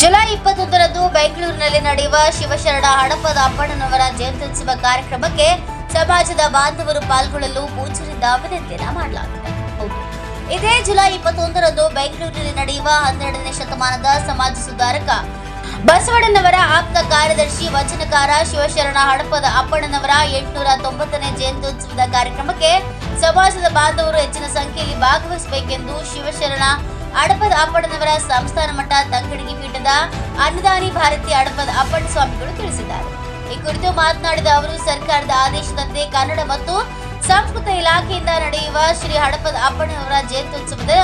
July ಇಪ್ಪತ್ತೊಂದರಂದು ಬೆಂಗಳೂರಿನಲ್ಲಿ ನಡೆಯುವ ಶಿವಶರಣ ಹಡಪದ ಅಪ್ಪಣ್ಣನವರ ಜಯಂತ್ಯುತ್ಸವ ಕಾರ್ಯಕ್ರಮಕ್ಕೆ ಸಮಾಜದ ಬಾಂಧವರು ಪಾಲ್ಗೊಳ್ಳಲು ಪೂಜಾರಿಂದ ವಿನಂತಿಯನ್ನ ಮಾಡಲಾಗಿದೆ. ಇದೇ ಜುಲೈ ಇಪ್ಪತ್ತೊಂದರಂದು ಬೆಂಗಳೂರಿನಲ್ಲಿ ನಡೆಯುವ ಹನ್ನೆರಡನೇ ಶತಮಾನದ ಸಮಾಜ ಸುಧಾರಕ ಬಸವಣ್ಣನವರ ಆಪ್ತ ಕಾರ್ಯದರ್ಶಿ ವಚನಕಾರ ಶಿವಶರಣ ಹಡಪದ ಅಪ್ಪಣ್ಣನವರ ಎಂಟುನೂರ ತೊಂಬತ್ತನೇ ಜಯಂತ್ಯುತ್ಸವದ ಕಾರ್ಯಕ್ರಮಕ್ಕೆ ಸಮಾಜದ ಬಾಂಧವರು ಹೆಚ್ಚಿನ ಸಂಖ್ಯೆಯಲ್ಲಿ ಭಾಗವಹಿಸಬೇಕೆಂದು ಶಿವಶರಣ ಹಡಪದ ಅಪ್ಪಣ್ಣನವರ ಸಂಸ್ಥಾನ ಮಠ ತಂಗಡಗಿ ಪೀಠದ ಅನ್ನದಾನಿ ಭಾರತಿ ಅಡಪದ ಅಪ್ಪಣ್ಣ ಸ್ವಾಮಿಗಳು ತಿಳಿಸಿದ್ದಾರೆ. ಈ ಕುರಿತು ಮಾತನಾಡಿದ ಅವರು, ಸರ್ಕಾರದ ಆದೇಶದಂತೆ ಕನ್ನಡ ಮತ್ತು ಸಂಸ್ಕೃತ ಇಲಾಖೆಯಿಂದ ನಡೆಯುವ ಶ್ರೀ ಹಡಪದ ಅಪ್ಪಣ್ಣನವರ ಜಯಂತ್ಯುತ್ಸವದ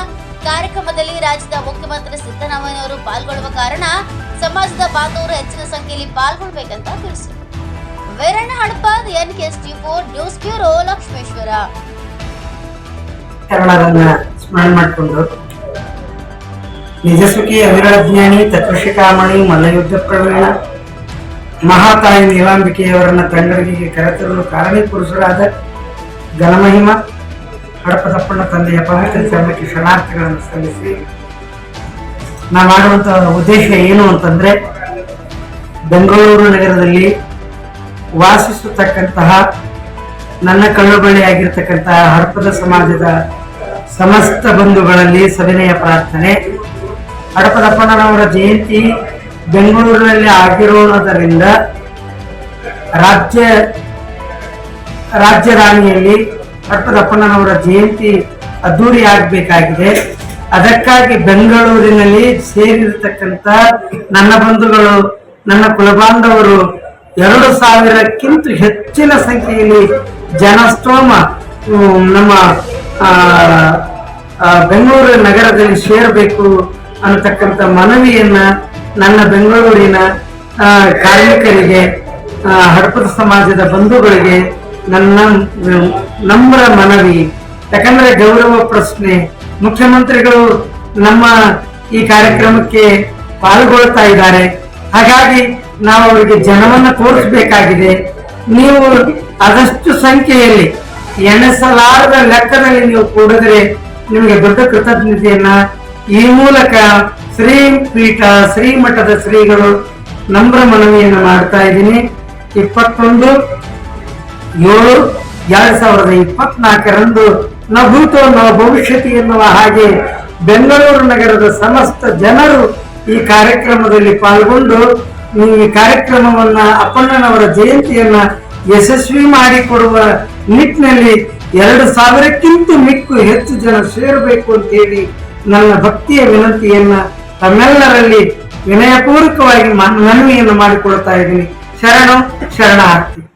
ಕಾರ್ಯಕ್ರಮದಲ್ಲಿ ರಾಜ್ಯದ ಮುಖ್ಯಮಂತ್ರಿ ಸಿದ್ದರಾಮಯ್ಯನವರು ಪಾಲ್ಗೊಳ್ಳುವ ಕಾರಣ ಸಮಾಜದ ಬಾಂಧವರು ಹೆಚ್ಚಿನ ಸಂಖ್ಯೆಯಲ್ಲಿ ಪಾಲ್ಗೊಳ್ಳಬೇಕಂತ ತಿಳಿಸಿದರು. Veeranna Hadapad N K four news bureau Lakshmeshwar. ಸ್ಮರಣೆ ಮಾಡಿಕೊಂಡು ನಿಜಸುಖಿ ಅವಿರಾಜ್ಞಾನಿ, ತತ್ವಶಿಖಾಮಣಿ, ಮಲ್ಲಯುದ್ಧ ಪ್ರವೀಣ, ಮಹಾತಾಯಿ ನೀಲಾಂಬಿಕೆಯವರನ್ನ ತಂಗಡಿಗೆ ಕರೆತರಲು ಕಾರಣೀಪುರುಷರಾದ ಘನಮಹಿಮ ಹಡಪದಪ್ಪಣ್ಣ ತಂದೆಯ ಪವಿತ್ರ ಚರಣಕ್ಕೆ ಶರಣಾರ್ಥಿಗಳನ್ನು ಸಲ್ಲಿಸಿ. ನಾ ಮಾಡುವಂತಹ ಉದ್ದೇಶ ಏನು ಅಂತಂದ್ರೆ, ಬೆಂಗಳೂರು ನಗರದಲ್ಲಿ ವಾಸಿಸತಕ್ಕಂತಹ, ನನ್ನ ಕಳ್ಳುಬಳ್ಳಿಯಾಗಿರ್ತಕ್ಕಂತಹ ಹಡಪದ ಸಮಾಜದ ಸಮಸ್ತ ಬಂಧುಗಳಲ್ಲಿ ಸವಿನಯ ಪ್ರಾರ್ಥನೆ. ಹಡಪದಪ್ಪಣ್ಣನವರ ಜಯಂತಿ ಬೆಂಗಳೂರಿನಲ್ಲಿ ಆಗಿರೋಣದರಿಂದ ರಾಜ್ಯ ರಾಜ್ಯರಾಣಿಯಲ್ಲಿ ಹಡಪದಪ್ಪನವರ ಜಯಂತಿ ಅದ್ದೂರಿ ಆಗಬೇಕಾಗಿದೆ ಅದಕ್ಕಾಗಿ ಬೆಂಗಳೂರಿನಲ್ಲಿ ಸೇರಿರತಕ್ಕಂಥ ನನ್ನ ಬಂಧುಗಳು, ನನ್ನ ಕುಲಬಾಂಧವರು ಎರಡು ಸಾವಿರಕ್ಕಿಂತ ಹೆಚ್ಚಿನ ಸಂಖ್ಯೆಯಲ್ಲಿ ಜನಸ್ತೋಮ ನಮ್ಮ ಬೆಂಗಳೂರು ನಗರದಲ್ಲಿ ಸೇರಬೇಕು ಅನ್ನತಕ್ಕಂಥ ಮನವಿಯನ್ನ ನನ್ನ ಬೆಂಗಳೂರಿನ ಕಾರ್ಮಿಕರಿಗೆ ಹಡಪದ ಸಮಾಜದ ಬಂಧುಗಳಿಗೆ ನನ್ನ, ನಮ್ರ ಮನವಿ. ಯಾಕಂದ್ರೆ ಗೌರವ ಪ್ರಶ್ನೆ. ಮುಖ್ಯಮಂತ್ರಿಗಳು ನಮ್ಮ ಈ ಕಾರ್ಯಕ್ರಮಕ್ಕೆ ಪಾಲ್ಗೊಳ್ತಾ ಇದ್ದಾರೆ. ಹಾಗಾಗಿ ನಾವು ಅವರಿಗೆ ಜನವನ್ನ ತೋರಿಸಬೇಕಾಗಿದೆ. ನೀವು ಆದಷ್ಟು ಸಂಖ್ಯೆಯಲ್ಲಿ ಎಣಿಸಲಾರದ ಲೆಕ್ಕದಲ್ಲಿ ನೀವು ಕೂಡಿದ್ರೆ ನಿಮಗೆ ದೊಡ್ಡ ಕೃತಜ್ಞತೆಯನ್ನ ಈ ಮೂಲಕ ಶ್ರೀ ಪೀಠ, ಶ್ರೀ ಮಠದ ಶ್ರೀಗಳು ನಮ್ರ ಮನವಿಯನ್ನು ಮಾಡ್ತಾ ಇದ್ದೀನಿ. ಇಪ್ಪತ್ತೊಂದು, ಏಳು, ಎರಡ್ ಸಾವಿರದ ಇಪ್ಪತ್ನಾಲ್ಕರಂದು ನ ಭೂತೋ ನ ಭವಿಷ್ಯತಿ ಎನ್ನುವ ಹಾಗೆ ಬೆಂಗಳೂರು ನಗರದ ಸಮಸ್ತ ಜನರು ಈ ಕಾರ್ಯಕ್ರಮದಲ್ಲಿ ಪಾಲ್ಗೊಂಡು ಈ ಕಾರ್ಯಕ್ರಮವನ್ನ ಅಪ್ಪಣ್ಣನವರ ಜಯಂತಿಯನ್ನ ಯಶಸ್ವಿ ಮಾಡಿಕೊಡುವ ನಿಟ್ಟಿನಲ್ಲಿ ಎರಡು ಸಾವಿರಕ್ಕಿಂತ ಮಿಕ್ಕು ಹೆಚ್ಚು ಜನ ಸೇರಬೇಕು ಅಂತೇಳಿ ನನ್ನ ಭಕ್ತಿಯ ವಿನಂತಿಯನ್ನ ತಮ್ಮೆಲ್ಲರಲ್ಲಿ ವಿನಯಪೂರ್ವಕವಾಗಿ ಮನವಿಯನ್ನು ಮಾಡಿಕೊಳ್ತಾ ಇದ್ದೀನಿ. ಶರಣು ಶರಣಾರ್ಥಿ.